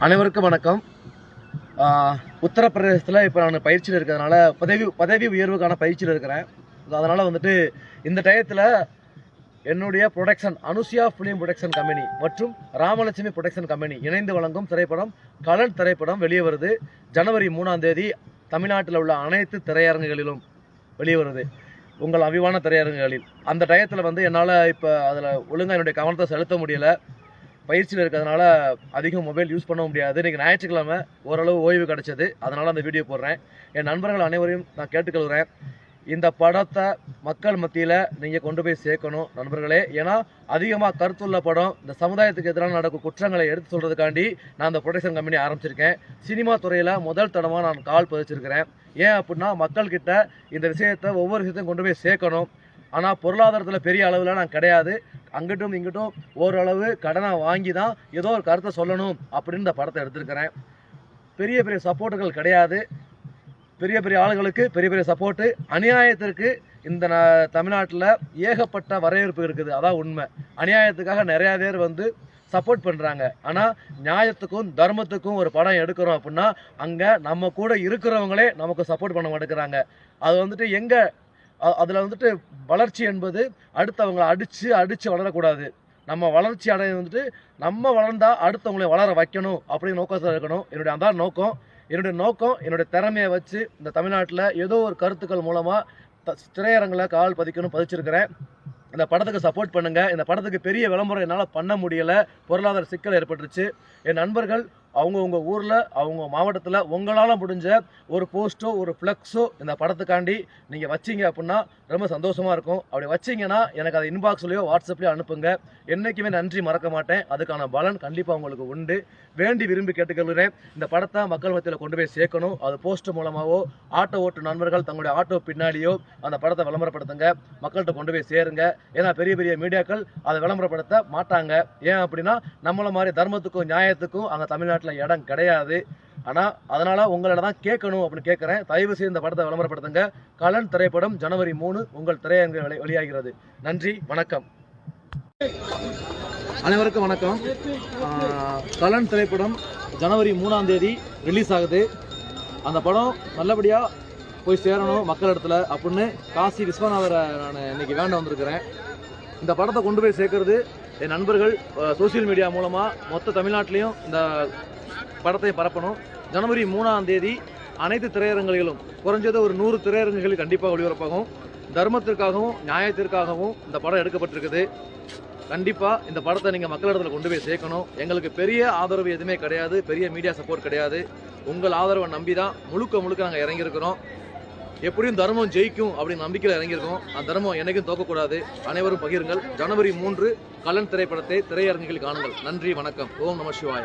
அனைவருக்கும் வணக்கம். உத்தரப்பிரதேசத்தில் இப்போ நான் பயிற்சியில் இருக்கிறதுனால பதவி பதவி உயர்வுக்கான பயிற்சியில் இருக்கிறேன். அதனால் வந்துட்டு இந்த டயத்தில் என்னுடைய production Anusiya film production company மற்றும் ராமலட்சுமி ப்ரொடக்ஷன் கம்பெனி இணைந்து வழங்கும் திரைப்படம் கலன் திரைப்படம் வெளியே வருது. ஜனவரி மூணாம் தேதி தமிழ்நாட்டில் உள்ள அனைத்து திரையரங்குகளிலும் வெளியே வருது. உங்கள் அவிவான திரையரங்குகளில். அந்த டயத்தில் வந்து என்னால் இப்போ அதில் ஒழுங்காக என்னுடைய கவனத்தை செலுத்த முடியலை. பயிற்சியில் இருக்கிறதுனால அதிகம் மொபைல் யூஸ் பண்ண முடியாது. இன்றைக்கி ஞாயிற்றுக்கிழமை ஓரளவு ஓய்வு கிடச்சிது. அதனால் அந்த வீடியோ போடுறேன். என் நண்பர்கள் அனைவரையும் நான் கேட்டுக்கொள்கிறேன். இந்த படத்தை மக்கள் மத்தியில் நீங்கள் கொண்டு போய் சேர்க்கணும் நண்பர்களே. ஏன்னா அதிகமாக கருத்துள்ள படம் இந்த சமுதாயத்துக்கு எதிராக நடக்கும் குற்றங்களை எடுத்து சொல்கிறதுக்காண்டி நான் அந்த ப்ரொடக்ஷன் கம்பெனி ஆரம்பிச்சிருக்கேன். சினிமா துறையில் முதல் தடமாக நான் கால் பதிச்சிருக்கிறேன். ஏன் அப்படின்னா மக்கள்கிட்ட இந்த விஷயத்தை ஒவ்வொரு விஷயத்தையும் கொண்டு போய் சேர்க்கணும். ஆனால் பொருளாதாரத்தில் பெரிய அளவில் நான் கிடையாது. அங்கிட்டும் இங்கிட்டும் ஓரளவு கடனை வாங்கி தான் ஏதோ ஒரு கருத்தை சொல்லணும் அப்படின்னு இந்த படத்தை எடுத்திருக்கிறேன். பெரிய பெரிய சப்போர்ட்டுகள் கிடையாது. பெரிய பெரிய ஆளுகளுக்கு பெரிய பெரிய சப்போர்ட்டு. அநியாயத்திற்கு இந்த தமிழ்நாட்டில் ஏகப்பட்ட வரவேற்பு இருக்குது. அதான் உண்மை. அநியாயத்துக்காக நிறையா பேர் வந்து சப்போர்ட் பண்ணுறாங்க ஆனால் நியாயத்துக்கும் தர்மத்துக்கும் ஒரு படம் எடுக்கிறோம் அப்படின்னா அங்கே நம்ம கூட இருக்கிறவங்களே நமக்கு சப்போர்ட் பண்ண மாட்டேங்கிறாங்க. அது வந்துட்டு எங்கே அதில் வந்துட்டு வளர்ச்சி என்பது அடுத்தவங்களை அடித்து அடித்து வளரக்கூடாது. நம்ம வளர்ச்சி அடைய வந்துட்டு நம்ம வளர்ந்தால் அடுத்தவங்களை வளர வைக்கணும் அப்படின்னு நோக்கத்தில் இருக்கணும். என்னுடைய அதான் நோக்கம். என்னுடைய நோக்கம் என்னுடைய திறமையை வச்சு இந்த தமிழ்நாட்டில் ஏதோ ஒரு கருத்துக்கள் மூலமாக திரையரங்கில் கால் பதிக்கணும் பதிச்சிருக்கிறேன். இந்த படத்துக்கு சப்போர்ட் பண்ணுங்கள் இந்த படத்துக்கு பெரிய விளம்பரம் என்னால் பண்ண முடியலை. பொருளாதார சிக்கல் ஏற்பட்டுருச்சு. என் நண்பர்கள் அவங்கவுங்க ஊரில் அவங்க மாவட்டத்தில் உங்களால் முடிஞ்ச ஒரு போஸ்ட்டோ ஒரு ஃப்ளெக்ஸோ இந்த படத்துக்காண்டி நீங்கள் வச்சீங்க அப்படின்னா ரொம்ப சந்தோஷமாக இருக்கும். அப்படி வச்சிங்கன்னா எனக்கு அதை இன்பாக்ஸ்லேயோ வாட்ஸ்அப்லையோ அனுப்புங்க. என்றைக்குமே நன்றி மறக்க மாட்டேன். அதுக்கான பலன் கண்டிப்பாக உங்களுக்கு உண்டு. வேண்டி விரும்பி கேட்டுக்கொள்கிறேன். இந்த படத்தை மக்கள் மத்தியில் கொண்டு போய் சேர்க்கணும். அது போஸ்ட் மூலமாகவோ ஆட்டோ ஓட்டு நண்பர்கள் தங்களுடைய ஆட்டோ பின்னாடியோ அந்த படத்தை விளம்பரப்படுத்துங்க. மக்கள்கிட்ட கொண்டு போய் சேருங்க. ஏன்னா பெரிய பெரிய மீடியாக்கள் அதை விளம்பரப்படுத்த மாட்டாங்க. ஏன் அப்படின்னா நம்மளை மாதிரி தர்மத்துக்கும் நியாயத்துக்கும் அங்கே தமிழ்நாட்டில் இடம் கிடையாது. ஆனால் அதனால் உங்களிடம் தான் கேட்கணும் அப்படின்னு கேட்குறேன். தயவு செய்து இந்த படத்தை விளம்பரப்படுத்துங்க. கலன் திரைப்படம் ஜனவரி மூணு உங்கள் திரையரங்கு வெளி- வெளியாகிறது. நன்றி வணக்கம். அனைவருக்கும் வணக்கம். ஆஹ் கலன் திரைப்படம் ஜனவரி மூணாம் தேதி ரிலீஸ் ஆகுது. அந்த படம் நல்லபடியாக போய் சேரணும் மக்கள் இடத்துல அப்படின்னு காசி விஸ்வநாதரை நான் இன்னைக்கு வேண்ட வந்திருக்கிறேன். இந்த படத்தை கொண்டு போய் சேர்க்கறது என் நண்பர்கள் சோஷியல் மீடியா மூலமாக மொத்த தமிழ்நாட்டிலையும் இந்த படத்தை பரப்பணும். ஜனவரி மூணாம் தேதி அனைத்து திரையரங்குகளிலும் குறைஞ்சது ஒரு நூறு திரையரங்குகளில் கண்டிப்பாக ஒளிபரப்பாகும். தர்மத்திற்காகவும் நியாயத்திற்காகவும் இந்த படம் எடுக்கப்பட்டிருக்குது. கண்டிப்பாக இந்த படத்தை நீங்கள் மக்களிடத்தில் கொண்டு போய் சேர்க்கணும். எங்களுக்கு பெரிய ஆதரவு எதுவுமே கிடையாது. பெரிய மீடியா சப்போர்ட் கிடையாது. உங்கள் ஆதரவை நம்பி தான் முழுக்க முழுக்க நாங்கள் இறங்கியிருக்கிறோம். எப்படியும் தர்மம் ஜெயிக்கும் அப்படின்னு நம்பிக்கையில் இறங்கியிருக்கோம். அந்த தர்மம் என்னைக்கும் தோக்கக்கூடாது அனைவரும் பகிருங்கள். ஜனவரி மூன்று கலன் திரைப்படத்தை திரையரங்குகளில் காணுங்கள். நன்றி வணக்கம். ஓம் நம சிவாய.